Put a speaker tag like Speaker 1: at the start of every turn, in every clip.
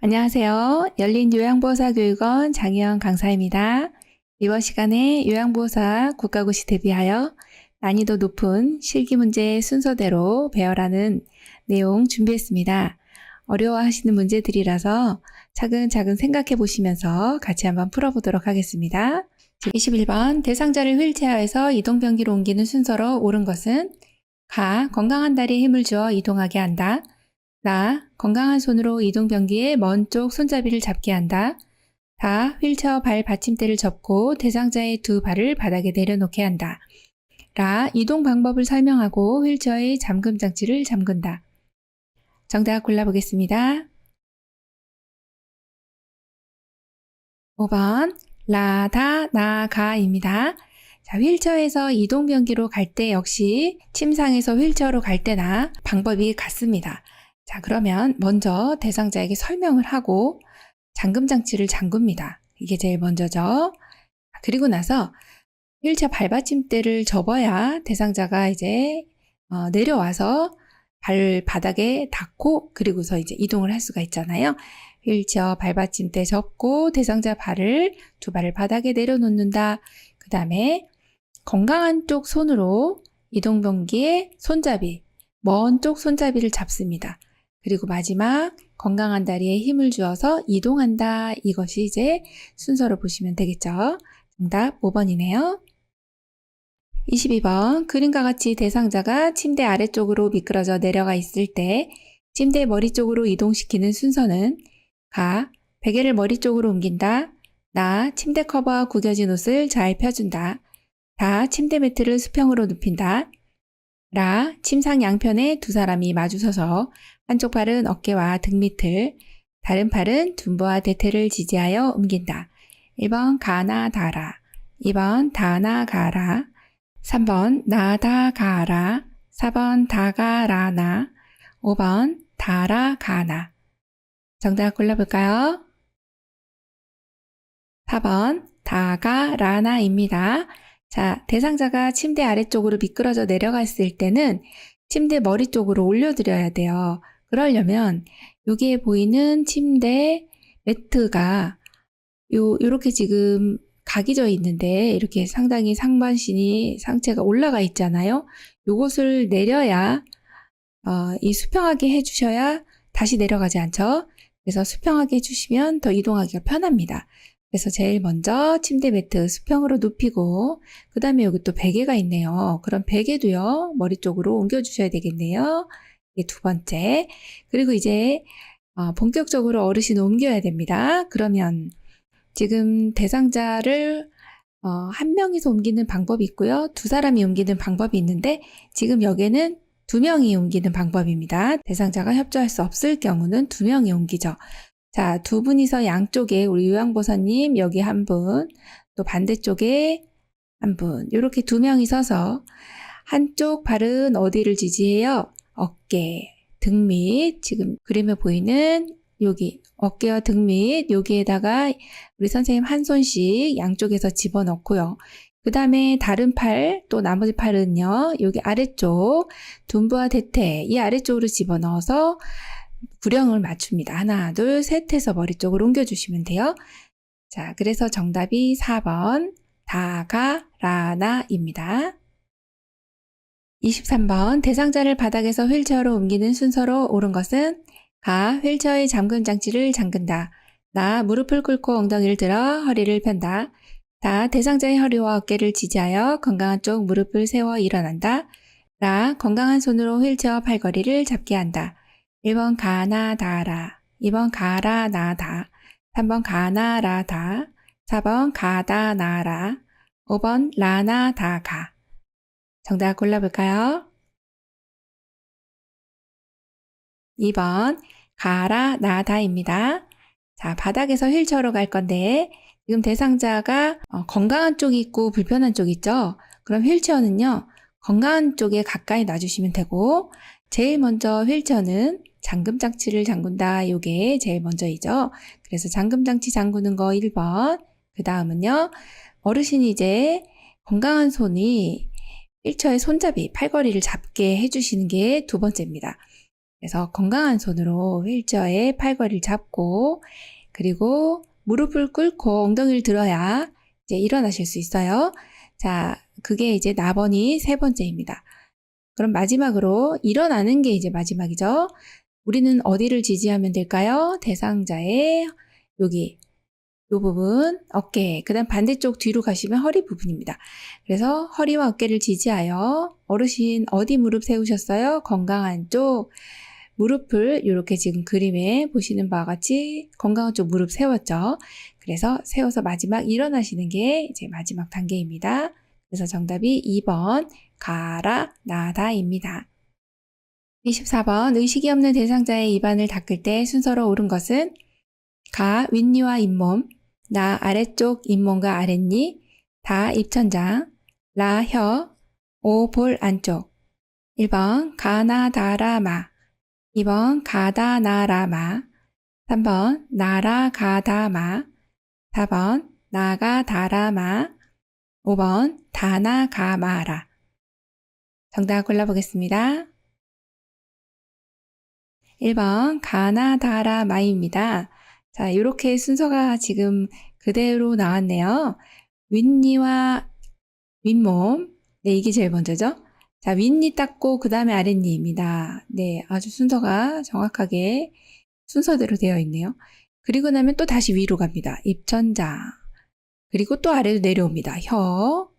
Speaker 1: 안녕하세요. 열린 요양보호사 교육원 장희영 강사입니다. 이번 시간에 요양보호사 국가고시 대비하여 난이도 높은 실기 문제 순서대로 배워라는 내용 준비했습니다. 어려워하시는 문제들이라서 차근차근 생각해 보시면서 같이 한번 풀어보도록 하겠습니다. 21번 대상자를 휠체어에서 이동변기로 옮기는 순서로 옳은 것은 가 건강한 다리에 힘을 주어 이동하게 한다. 나 건강한 손으로 이동 변기의 먼 쪽 손잡이를 잡게 한다. 다 휠체어 발 받침대를 접고 대상자의 두 발을 바닥에 내려놓게 한다. 라 이동 방법을 설명하고 휠체어의 잠금 장치를 잠근다. 정답 골라보겠습니다. 5번 라다 나가입니다. 자, 휠체어에서 이동 변기로 갈 때 역시 침상에서 휠체어로 갈 때나 방법이 같습니다. 자, 그러면 먼저 대상자에게 설명을 하고 잠금 장치를 잠굽니다. 이게 제일 먼저죠. 그리고 나서 휠체어 발받침대를 접어야 대상자가 이제 어, 내려와서 발 바닥에 닿고 그리고서 이제 이동을 할 수가 있잖아요. 휠체어 발받침대 접고 대상자 발을 두 발을 바닥에 내려놓는다. 그 다음에 건강한 쪽 손으로 이동변기의 손잡이, 먼 쪽 손잡이를 잡습니다. 그리고 마지막 건강한 다리에 힘을 주어서 이동한다. 이것이 이제 순서로 보시면 되겠죠. 정답 5번이네요. 22번 그림과 같이 대상자가 침대 아래쪽으로 미끄러져 내려가 있을 때 침대 머리 쪽으로 이동시키는 순서는 가 베개를 머리 쪽으로 옮긴다. 나 침대 커버와 구겨진 옷을 잘 펴준다. 다 침대 매트를 수평으로 눕힌다. 라 침상 양편에 두 사람이 마주서서 한쪽 팔은 어깨와 등 밑을 다른 팔은 둔부와 대퇴를 지지하여 옮긴다. 1번 가나 다라 2번 다나 가라 3번 나다 가라 4번 다가라나 5번 다라 가나 정답 골라볼까요? 4번 다가라나입니다. 자, 대상자가 침대 아래쪽으로 미끄러져 내려갔을 때는 침대 머리 쪽으로 올려드려야 돼요. 그러려면 여기에 보이는 침대 매트가 요, 요렇게 지금 각이 져 있는데 이렇게 상당히 상반신이 상체가 올라가 있잖아요. 요것을 내려야 어, 이 수평하게 해주셔야 다시 내려가지 않죠. 그래서 수평하게 해주시면 더 이동하기가 편합니다. 그래서 제일 먼저 침대 매트 수평으로 눕히고 그 다음에 여기 또 베개가 있네요. 그럼 베개도요 머리 쪽으로 옮겨주셔야 되겠네요. 두 번째. 그리고 이제 어, 본격적으로 어르신 옮겨야 됩니다. 그러면 지금 대상자를 어, 한 명이서 옮기는 방법이 있고요. 두 사람이 옮기는 방법이 있는데 지금 여기는 두 명이 옮기는 방법입니다. 대상자가 협조할 수 없을 경우는 두 명이 옮기죠. 자, 두 분이서 양쪽에 우리 요양보사님 여기 한 분, 또 반대쪽에 한 분, 이렇게 두 명이 서서 한쪽 발은 어디를 지지해요? 어깨, 등 밑, 지금 그림에 보이는 여기 어깨와 등 밑, 여기에다가 우리 선생님 한 손씩 양쪽에서 집어넣고요. 그 다음에 다른 팔, 또 나머지 팔은요, 여기 아래쪽, 둔부와 대퇴, 이 아래쪽으로 집어넣어서 구령을 맞춥니다. 하나, 둘, 셋 해서 머리 쪽으로 옮겨주시면 돼요. 자, 그래서 정답이 4번, 다가라나입니다. 23번, 대상자를 바닥에서 휠체어로 옮기는 순서로 옳은 것은 가, 휠체어의 잠금 장치를 잠근다. 나, 무릎을 꿇고 엉덩이를 들어 허리를 편다. 다, 대상자의 허리와 어깨를 지지하여 건강한 쪽 무릎을 세워 일어난다. 라, 건강한 손으로 휠체어 팔걸이를 잡게 한다. 1번 가나다라, 2번 가라나다, 3번 가나라다, 4번 가다나라, 5번 라나다가. 정답 골라볼까요? 2번 가라나다입니다. 자, 바닥에서 휠체어로 갈 건데 지금 대상자가 어, 건강한 쪽이 있고 불편한 쪽이 있죠? 그럼 휠체어는요. 건강한 쪽에 가까이 놔주시면 되고 제일 먼저 휠체어는 잠금 장치를 잠근다. 요게 제일 먼저이죠. 그래서 잠금 장치 잠그는 거 1번. 그 다음은요. 어르신이 이제 건강한 손이 휠체어의 손잡이, 팔걸이를 잡게 해주시는 게 두 번째입니다. 그래서 건강한 손으로 휠체어의 팔걸이를 잡고 그리고 무릎을 꿇고 엉덩이를 들어야 이제 일어나실 수 있어요. 자, 그게 이제 나번이 세 번째입니다. 그럼 마지막으로 일어나는 게 이제 마지막이죠. 우리는 어디를 지지하면 될까요? 대상자의 여기 요 부분 어깨 그 다음 반대쪽 뒤로 가시면 허리 부분입니다. 그래서 허리와 어깨를 지지하여 어르신 어디 무릎 세우셨어요? 건강한 쪽 무릎을 이렇게 지금 그림에 보시는 바와 같이 건강한 쪽 무릎 세웠죠. 그래서 세워서 마지막 일어나시는 게 이제 마지막 단계입니다. 그래서 정답이 2번 가라 나다입니다. 24번 의식이 없는 대상자의 입안을 닦을 때 순서로 옳은 것은 가 윗니와 잇몸, 나 아래쪽 잇몸과 아랫니, 다 입천장, 라 혀, 오 볼 안쪽. 1번 가나 다라 마, 2번 가다 나라 마, 3번 나라 가다 마, 4번 나가 다라 마, 5번 다나 가마라. 정답 골라보겠습니다. 1번 가나다라 마입니다. 자, 이렇게 순서가 지금 그대로 나왔네요. 윗니와 윗몸. 네, 이게 제일 먼저죠. 자, 윗니 닦고 그 다음에 아랫니입니다. 네, 아주 순서가 정확하게 순서대로 되어 있네요. 그리고 나면 또 다시 위로 갑니다. 입천장. 그리고 또 아래로 내려옵니다. 혀.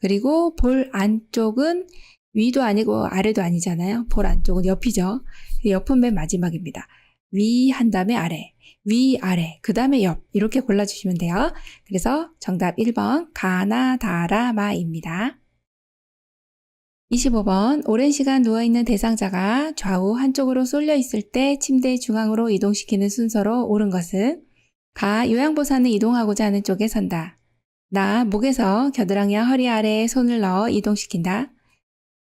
Speaker 1: 그리고 볼 안쪽은 위도 아니고 아래도 아니잖아요. 볼 안쪽은 옆이죠. 옆은 맨 마지막입니다. 위 한 다음에 아래, 위 아래, 그 다음에 옆 이렇게 골라주시면 돼요. 그래서 정답 1번 가나다라마입니다. 25번 오랜 시간 누워있는 대상자가 좌우 한쪽으로 쏠려 있을 때 침대 중앙으로 이동시키는 순서로 옳은 것은 가 요양보사는 이동하고자 하는 쪽에 선다. 나 목에서 겨드랑이와 허리 아래에 손을 넣어 이동시킨다.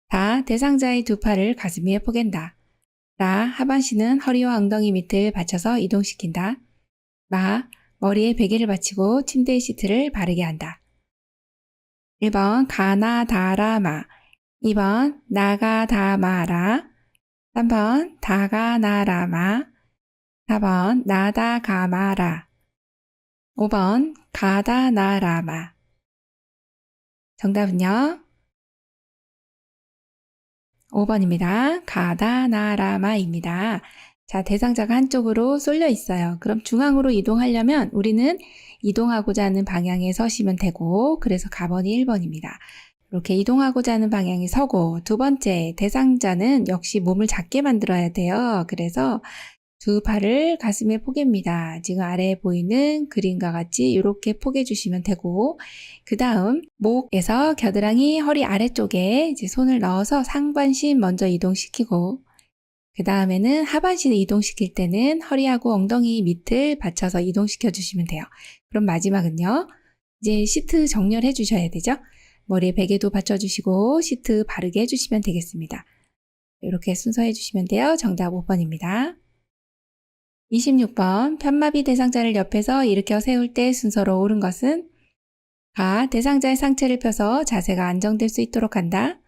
Speaker 1: 다 대상자의 두 팔을 가슴 위에 포갠다. 라 하반신은 허리와 엉덩이 밑을 받쳐서 이동시킨다. 마 머리에 베개를 받치고 침대 시트를 바르게 한다. 1번 가나다라마 2번 나가다마라 3번 다가나라마 4번 나다가마라 5번 가다나라마 정답은요? 5번입니다. 가다나라마입니다. 자, 대상자가 한쪽으로 쏠려 있어요. 그럼 중앙으로 이동하려면 우리는 이동하고자 하는 방향에 서시면 되고, 그래서 가번이 1번입니다. 이렇게 이동하고자 하는 방향에 서고, 두 번째, 대상자는 역시 몸을 작게 만들어야 돼요. 그래서 두 팔을 가슴에 포갭니다. 지금 아래에 보이는 그림과 같이 이렇게 포개 주시면 되고, 그 다음 목에서 겨드랑이 허리 아래쪽에 이제 손을 넣어서 상반신 먼저 이동시키고, 그 다음에는 하반신을 이동시킬 때는 허리하고 엉덩이 밑을 받쳐서 이동시켜 주시면 돼요. 그럼 마지막은요. 이제 시트 정렬해 주셔야 되죠. 머리에 베개도 받쳐주시고 시트 바르게 해주시면 되겠습니다. 이렇게 순서해 주시면 돼요. 정답 5번입니다. 26번 편마비 대상자를 옆에서 일으켜 세울 때 순서로 옳은 것은 가 대상자의 상체를 펴서 자세가 안정될 수 있도록 한다.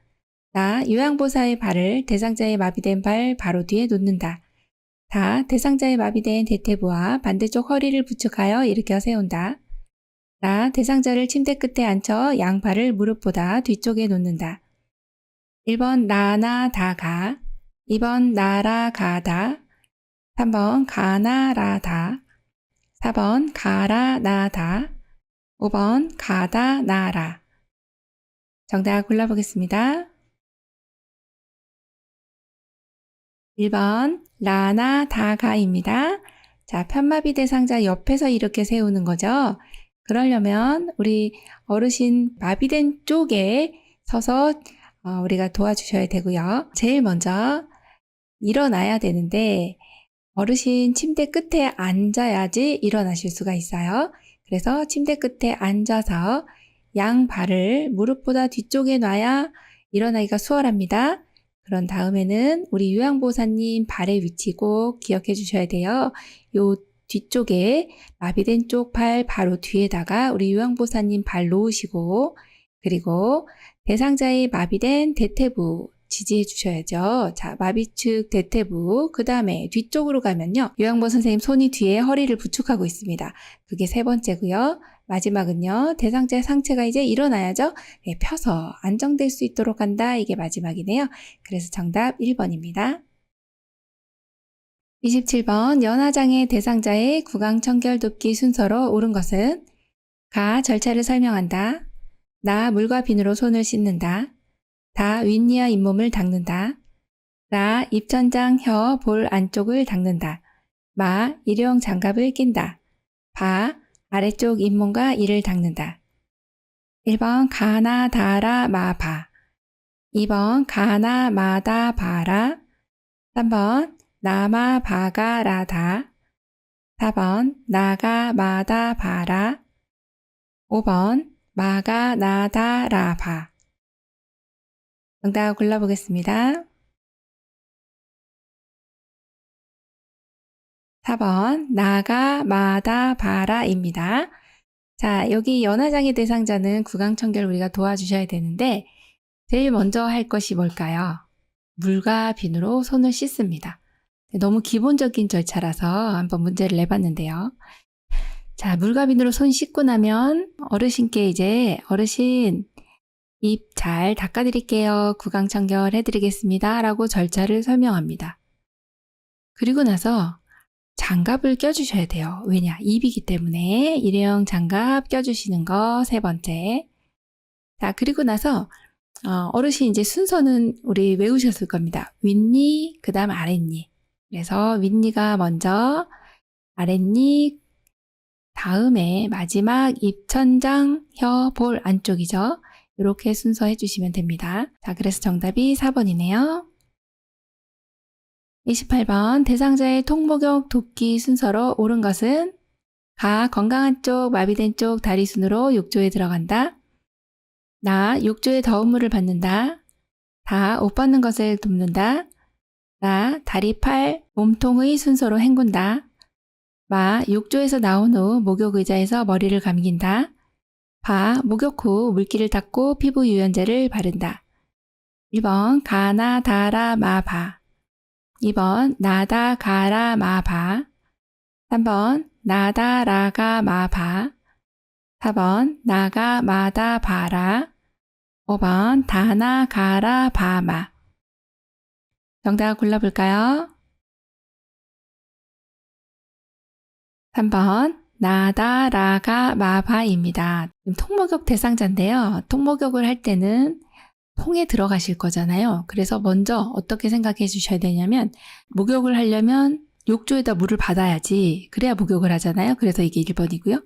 Speaker 1: 나 요양보사의 발을 대상자의 마비된 발 바로 뒤에 놓는다. 다 대상자의 마비된 대퇴부와 반대쪽 허리를 부축하여 일으켜 세운다. 나 대상자를 침대 끝에 앉혀 양발을 무릎보다 뒤쪽에 놓는다. 1번 나나 다가 2번 나라 가다 3번 가나라다 4번 가라나다 5번 가다나라 정답 골라보겠습니다. 1번 라나다가입니다. 자, 편마비 대상자 옆에서 이렇게 세우는 거죠. 그러려면 우리 어르신 마비된 쪽에 서서 어, 우리가 도와주셔야 되고요. 제일 먼저 일어나야 되는데 어르신 침대 끝에 앉아야지 일어나실 수가 있어요. 그래서 침대 끝에 앉아서 양 발을 무릎보다 뒤쪽에 놔야 일어나기가 수월합니다. 그런 다음에는 우리 요양보호사님 발의 위치 꼭 기억해 주셔야 돼요. 요 뒤쪽에 마비된 쪽 팔 바로 뒤에다가 우리 요양보호사님 발 놓으시고 그리고 대상자의 마비된 대퇴부 지지해 주셔야죠. 자, 마비측 대퇴부, 그 다음에 뒤쪽으로 가면요. 요양보 선생님 손이 뒤에 허리를 부축하고 있습니다. 그게 세 번째고요. 마지막은요. 대상자의 상체가 이제 일어나야죠. 네, 펴서 안정될 수 있도록 한다. 이게 마지막이네요. 그래서 정답 1번입니다. 27번 연화장애 대상자의 구강 청결 돕기 순서로 옳은 것은 가 절차를 설명한다. 나 물과 비누로 손을 씻는다. 다 윗니와 잇몸을 닦는다. 라 입천장 혀 볼 안쪽을 닦는다. 마 일회용 장갑을 낀다. 바 아래쪽 잇몸과 이를 닦는다. 1번 가나 다라 마바 2번 가나 마다 바라 3번 나마 바가 라다 4번 나가 마다 바라 5번 마가 나다 라바 정답 골라보겠습니다. 4번 나가 마다 바라입니다. 자, 여기 연화장애 대상자는 구강청결 우리가 도와주셔야 되는데 제일 먼저 할 것이 뭘까요? 물과 비누로 손을 씻습니다. 너무 기본적인 절차라서 한번 문제를 내봤는데요. 자, 물과 비누로 손 씻고 나면 어르신께 이제 어르신 입 잘 닦아드릴게요. 구강청결 해드리겠습니다. 라고 절차를 설명합니다. 그리고 나서 장갑을 껴주셔야 돼요. 왜냐? 입이기 때문에 일회용 장갑 껴주시는 거 세 번째. 자, 그리고 나서 어, 어르신 이제 순서는 우리 외우셨을 겁니다. 윗니, 그 다음 아랫니. 그래서 윗니가 먼저, 아랫니, 다음에 마지막 입천장, 혀, 볼 안쪽이죠. 이렇게 순서 해 주시면 됩니다. 자, 그래서 정답이 4번이네요. 28번 대상자의 통목욕 돕기 순서로 옳은 것은 가 건강한 쪽, 마비된 쪽 다리 순으로 욕조에 들어간다. 나 욕조에 더운 물을 받는다. 다옷 벗는 것을 돕는다. 나 다리, 팔, 몸통의 순서로 헹군다. 마 욕조에서 나온 후 목욕 의자에서 머리를 감긴다. 바 목욕 후 물기를 닦고 피부 유연제를 바른다. 1번 가나 다라 마바. 2번 나다 가라 마바. 3번 나다 라가 마바. 4번 나가 마다 바라. 5번 다나 가라 바마. 정답 골라볼까요? 3번 나다 라가 마바입니다. 통목욕 대상자인데요. 통목욕을 할 때는 통에 들어가실 거잖아요. 그래서 먼저 어떻게 생각해 주셔야 되냐면 목욕을 하려면 욕조에다 물을 받아야지 그래야 목욕을 하잖아요. 그래서 이게 1번이고요.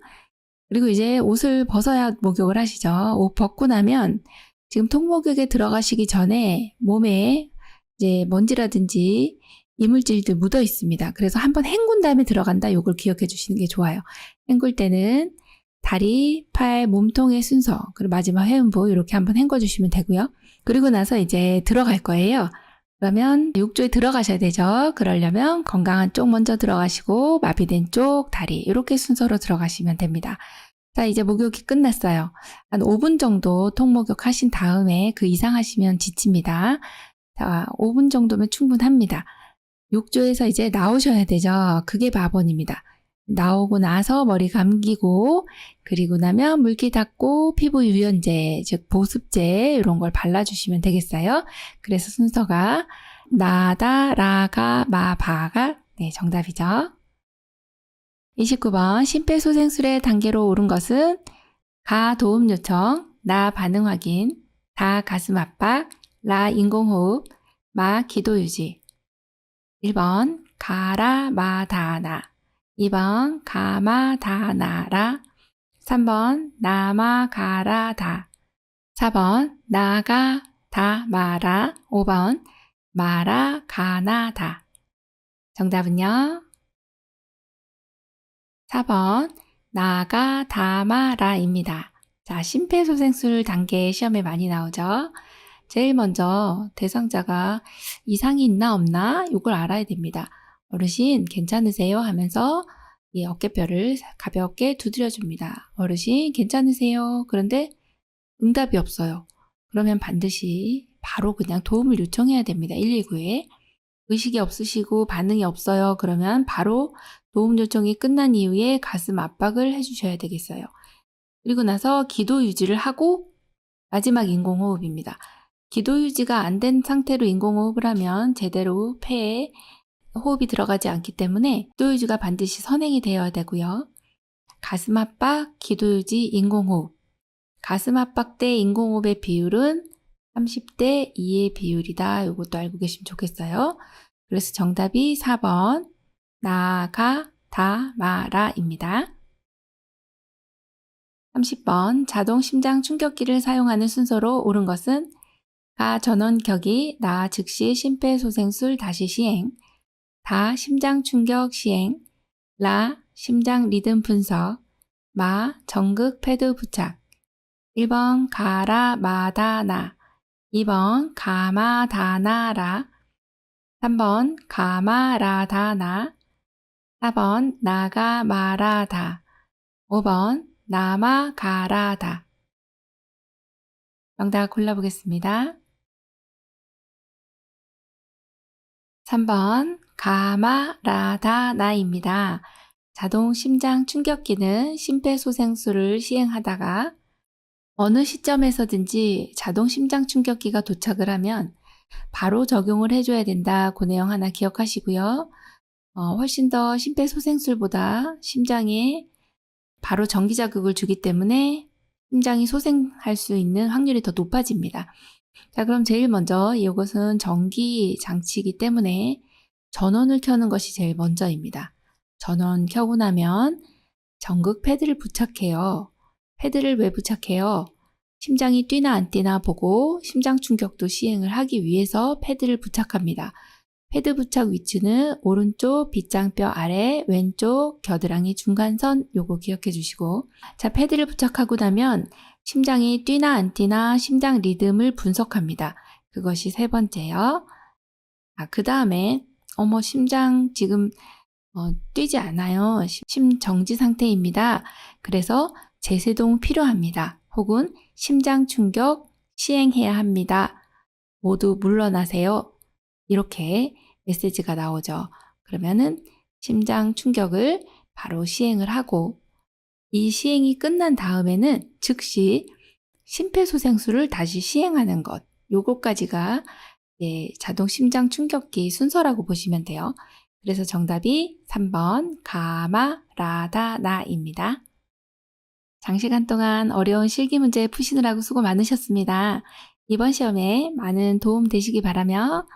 Speaker 1: 그리고 이제 옷을 벗어야 목욕을 하시죠. 옷 벗고 나면 지금 통목욕에 들어가시기 전에 몸에 이제 먼지라든지 이물질들 묻어 있습니다. 그래서 한번 헹군 다음에 들어간다. 요걸 기억해 주시는 게 좋아요. 헹굴 때는 다리, 팔, 몸통의 순서, 그리고 마지막 회음부 이렇게 한번 헹궈 주시면 되고요. 그리고 나서 이제 들어갈 거예요. 그러면 욕조에 들어가셔야 되죠. 그러려면 건강한 쪽 먼저 들어가시고 마비된 쪽, 다리 이렇게 순서로 들어가시면 됩니다. 자, 이제 목욕이 끝났어요. 한 5분 정도 통목욕 하신 다음에 그 이상 하시면 지칩니다. 자, 5분 정도면 충분합니다. 욕조에서 이제 나오셔야 되죠. 그게 바본입니다. 나오고 나서 머리 감기고 그리고 나면 물기 닦고 피부 유연제 즉 보습제 이런 걸 발라주시면 되겠어요. 그래서 순서가 나다 라가 마바가 네 정답이죠. 29번 심폐소생술의 단계로 오른 것은 가 도움 요청, 나 반응 확인, 다 가슴 압박, 라 인공호흡, 마 기도 유지. 1번 가라 마다나. 2번 가마다나라. 3번 나마가라다. 4번 나가 다마라. 5번 마라가나다. 정답은요? 4번 나가 다마라입니다. 자, 심폐소생술 단계 시험에 많이 나오죠. 제일 먼저 대상자가 이상이 있나 없나 이걸 알아야 됩니다. 어르신 괜찮으세요 하면서 이 어깨뼈를 가볍게 두드려 줍니다. 어르신 괜찮으세요? 그런데 응답이 없어요. 그러면 반드시 바로 그냥 도움을 요청해야 됩니다. 119에. 의식이 없으시고 반응이 없어요. 그러면 바로 도움 요청이 끝난 이후에 가슴 압박을 해주셔야 되겠어요. 그리고 나서 기도 유지를 하고 마지막 인공호흡입니다. 기도 유지가 안 된 상태로 인공호흡을 하면 제대로 폐에 호흡이 들어가지 않기 때문에 기도 유지가 반드시 선행이 되어야 되고요. 가슴 압박, 기도 유지, 인공호흡. 가슴 압박 때 인공호흡의 비율은 30대 2의 비율이다. 이것도 알고 계시면 좋겠어요. 그래서 정답이 4번 나가 다 마라입니다. 30번 자동 심장 충격기를 사용하는 순서로 옳은 것은 가 전원 격이 나 즉시 심폐소생술 다시 시행. 다 심장 충격 시행. 라 심장 리듬 분석. 마 정극 패드 부착. 1번 가라 마다 나. 2번 가마다나라. 3번 가마라다나. 4번 나가마라다. 5번 나마가라다. 정답 골라보겠습니다. 3번 가마라다나입니다. 자동 심장 충격기는 심폐소생술을 시행하다가 어느 시점에서든지 자동 심장 충격기가 도착을 하면 바로 적용을 해줘야 된다. 그 내용 하나 기억하시고요. 어, 훨씬 더 심폐소생술보다 심장에 바로 전기 자극을 주기 때문에 심장이 소생할 수 있는 확률이 더 높아집니다. 자, 그럼 제일 먼저 이것은 전기 장치이기 때문에 전원을 켜는 것이 제일 먼저입니다. 전원 켜고 나면 전극 패드를 부착해요. 패드를 왜 부착해요? 심장이 뛰나 안 뛰나 보고 심장 충격도 시행을 하기 위해서 패드를 부착합니다. 패드 부착 위치는 오른쪽 빗장뼈 아래 왼쪽 겨드랑이 중간선 요거 기억해 주시고 자 패드를 부착하고 나면 심장이 뛰나 안 뛰나 심장 리듬을 분석합니다. 그것이 세 번째요. 아, 그 다음에 어머 심장 지금 어, 뛰지 않아요. 심정지 상태입니다. 그래서 재세동 필요합니다. 혹은 심장 충격 시행해야 합니다. 모두 물러나세요. 이렇게 메시지가 나오죠. 그러면은 심장 충격을 바로 시행을 하고 이 시행이 끝난 다음에는 즉시 심폐소생술을 다시 시행하는 것. 요거까지가 예, 자동 심장 충격기 순서라고 보시면 돼요. 그래서 정답이 3번 가마라다나입니다. 장시간 동안 어려운 실기 문제 푸시느라고 수고 많으셨습니다. 이번 시험에 많은 도움 되시기 바라며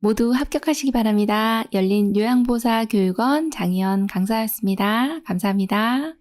Speaker 1: 모두 합격하시기 바랍니다. 열린 요양보사 교육원 장희연 강사였습니다. 감사합니다.